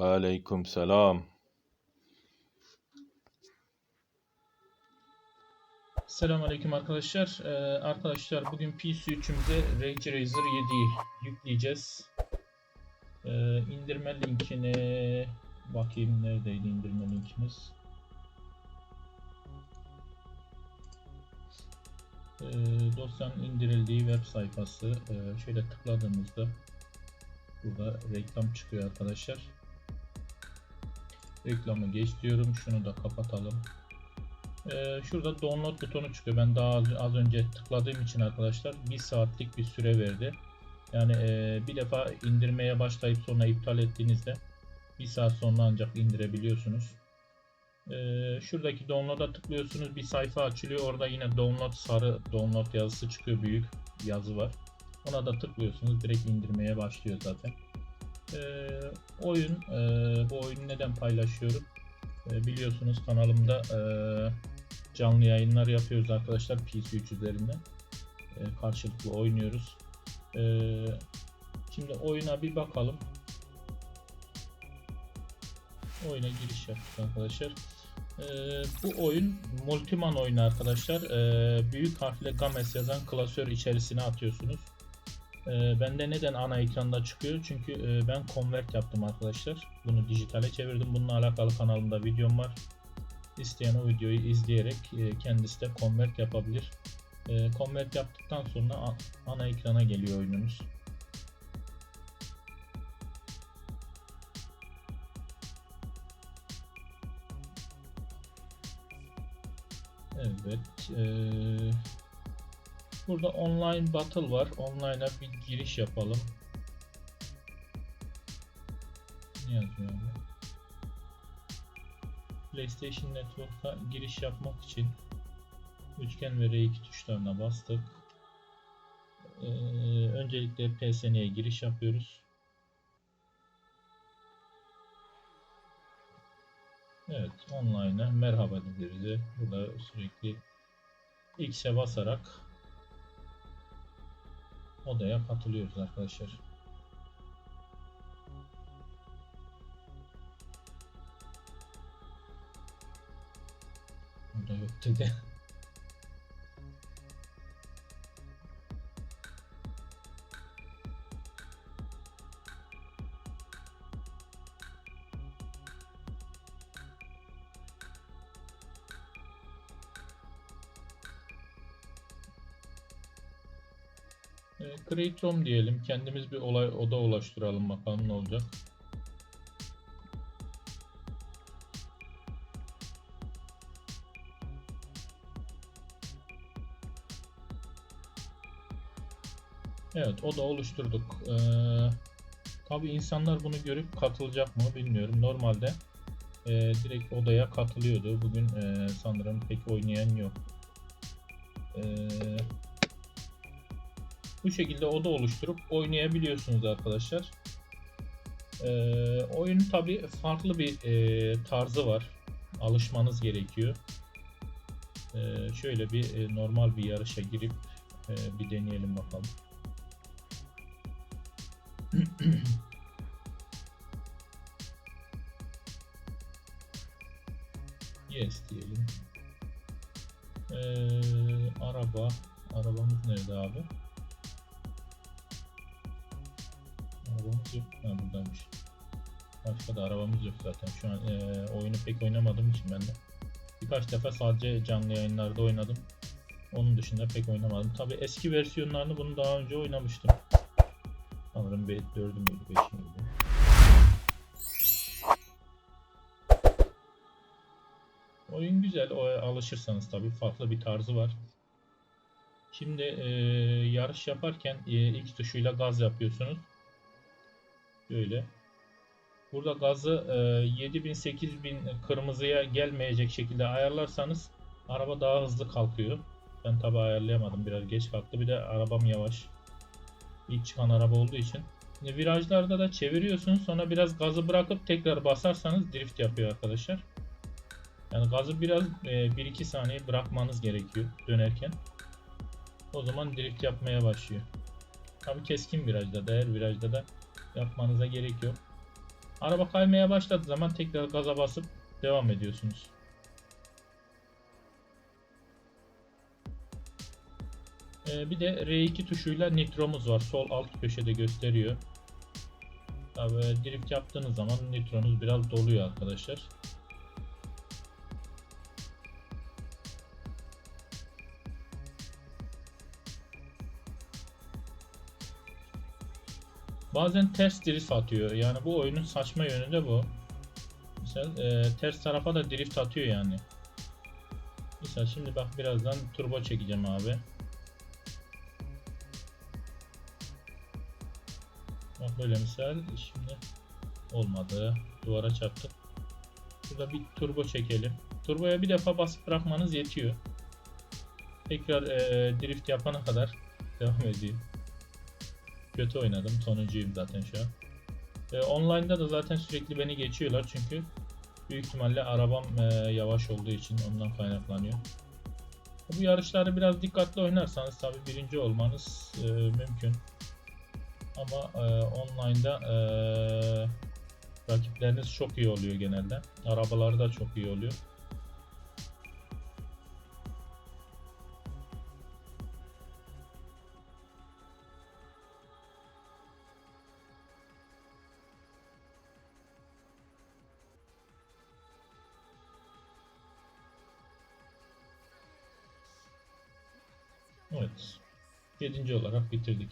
Aleyküm selam. Selamünaleyküm arkadaşlar. Ee, arkadaşlar bugün PC3'ümüze Ray Tracer 7'yi yükleyeceğiz. Ee, indirme linkine bakayım neredeydi indirme linkimiz. Ee, dosyanın indirildiği web sayfası. Ee, şöyle tıkladığımızda burada reklam çıkıyor arkadaşlar. Reklamı geç diyorum. Şunu da kapatalım. Ee, şurada download butonu çıkıyor. Ben daha az, önce tıkladığım için arkadaşlar bir saatlik bir süre verdi. Yani e, bir defa indirmeye başlayıp sonra iptal ettiğinizde bir saat sonra ancak indirebiliyorsunuz. Ee, şuradaki download'a tıklıyorsunuz. Bir sayfa açılıyor. Orada yine download sarı download yazısı çıkıyor. Büyük yazı var. Ona da tıklıyorsunuz. Direkt indirmeye başlıyor zaten. Ee, oyun e, bu oyunu neden paylaşıyorum? E, biliyorsunuz kanalımda e, canlı yayınlar yapıyoruz arkadaşlar PC3 üzerinden. E, karşılıklı oynuyoruz. E, şimdi oyuna bir bakalım. Oyuna giriş yaptık arkadaşlar. E, bu oyun multiman oyunu arkadaşlar. E, büyük harfle Games yazan klasör içerisine atıyorsunuz. E, bende neden ana ekranda çıkıyor? Çünkü e, ben convert yaptım arkadaşlar. Bunu dijitale çevirdim. Bununla alakalı kanalımda videom var. İsteyen o videoyu izleyerek e, kendisi de convert yapabilir. E, convert yaptıktan sonra ana ekrana geliyor oyunumuz. Evet. e, burada online battle var. Online'a bir giriş yapalım. Ne yazıyor abi? PlayStation Network'a giriş yapmak için üçgen ve R2 tuşlarına bastık. Ee, öncelikle PSN'ye giriş yapıyoruz. Evet, online'a merhaba deriz. Burada sürekli X'e basarak odaya katılıyoruz arkadaşlar. Burada yok dedi. E, Create Room diyelim. Kendimiz bir olay oda oluşturalım bakalım ne olacak. Evet, oda oluşturduk. Ee, tabii insanlar bunu görüp katılacak mı bilmiyorum. Normalde e, direkt odaya katılıyordu. Bugün e, sanırım pek oynayan yok. Ee, bu şekilde oda oluşturup oynayabiliyorsunuz arkadaşlar. Ee, oyunun tabi farklı bir e, tarzı var. Alışmanız gerekiyor. Ee, şöyle bir e, normal bir yarışa girip e, bir deneyelim bakalım. yes diyelim. Ee, araba. Arabamız nerede abi? Arabamız yok. Ha buradaymış. Başka da arabamız yok zaten. Şu an e, oyunu pek oynamadığım için ben de. Birkaç defa sadece canlı yayınlarda oynadım. Onun dışında pek oynamadım. Tabi eski versiyonlarını bunu daha önce oynamıştım. Sanırım 4'ü müydü 5'i müydü? Oyun güzel. O alışırsanız tabii farklı bir tarzı var. Şimdi e, yarış yaparken e, X tuşuyla gaz yapıyorsunuz. Böyle. Burada gazı e, 7000 8000 kırmızıya gelmeyecek şekilde ayarlarsanız araba daha hızlı kalkıyor. Ben tabi ayarlayamadım. Biraz geç kalktı. Bir de arabam yavaş. İlk çıkan araba olduğu için. Şimdi virajlarda da çeviriyorsunuz. Sonra biraz gazı bırakıp tekrar basarsanız drift yapıyor arkadaşlar. Yani gazı biraz e, 1-2 saniye bırakmanız gerekiyor dönerken. O zaman drift yapmaya başlıyor. Tabi keskin virajda da her virajda da yapmanıza gerek yok. Araba kaymaya başladığı zaman tekrar gaza basıp devam ediyorsunuz. Ee, bir de R2 tuşuyla nitromuz var. Sol alt köşede gösteriyor. Tabii drift yaptığınız zaman nitronuz biraz doluyor arkadaşlar. Bazen ters drift atıyor. Yani bu oyunun saçma yönü de bu. Mesela e, ters tarafa da drift atıyor yani. Mesela şimdi bak birazdan turbo çekeceğim abi. Bak böyle misal şimdi olmadı. Duvara çarptık. Burada bir turbo çekelim. Turboya bir defa basıp bırakmanız yetiyor. Tekrar e, drift yapana kadar devam ediyor. Kötü oynadım. Sonuncuyum zaten şu an. E, online'da da zaten sürekli beni geçiyorlar çünkü büyük ihtimalle arabam e, yavaş olduğu için ondan kaynaklanıyor. Bu yarışları biraz dikkatli oynarsanız tabi birinci olmanız e, mümkün. Ama e, online'da e, rakipleriniz çok iyi oluyor genelde. Arabaları da çok iyi oluyor. Evet. Yedinci olarak bitirdik.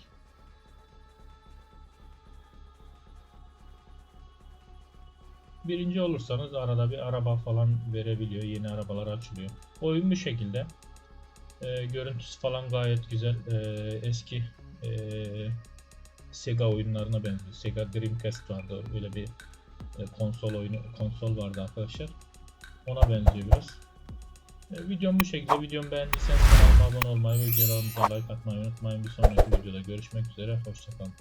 Birinci olursanız arada bir araba falan verebiliyor. Yeni arabalar açılıyor. Oyun bu şekilde. Ee, görüntüsü falan gayet güzel. Ee, eski ee, Sega oyunlarına benziyor. Sega Dreamcast vardı. Öyle bir e, konsol oyunu konsol vardı arkadaşlar. Ona benziyor biraz. E, videom bu şekilde. Videomu beğendiyseniz kanalıma abone olmayı ve videolarımıza like atmayı unutmayın. Bir sonraki videoda görüşmek üzere. Hoşçakalın.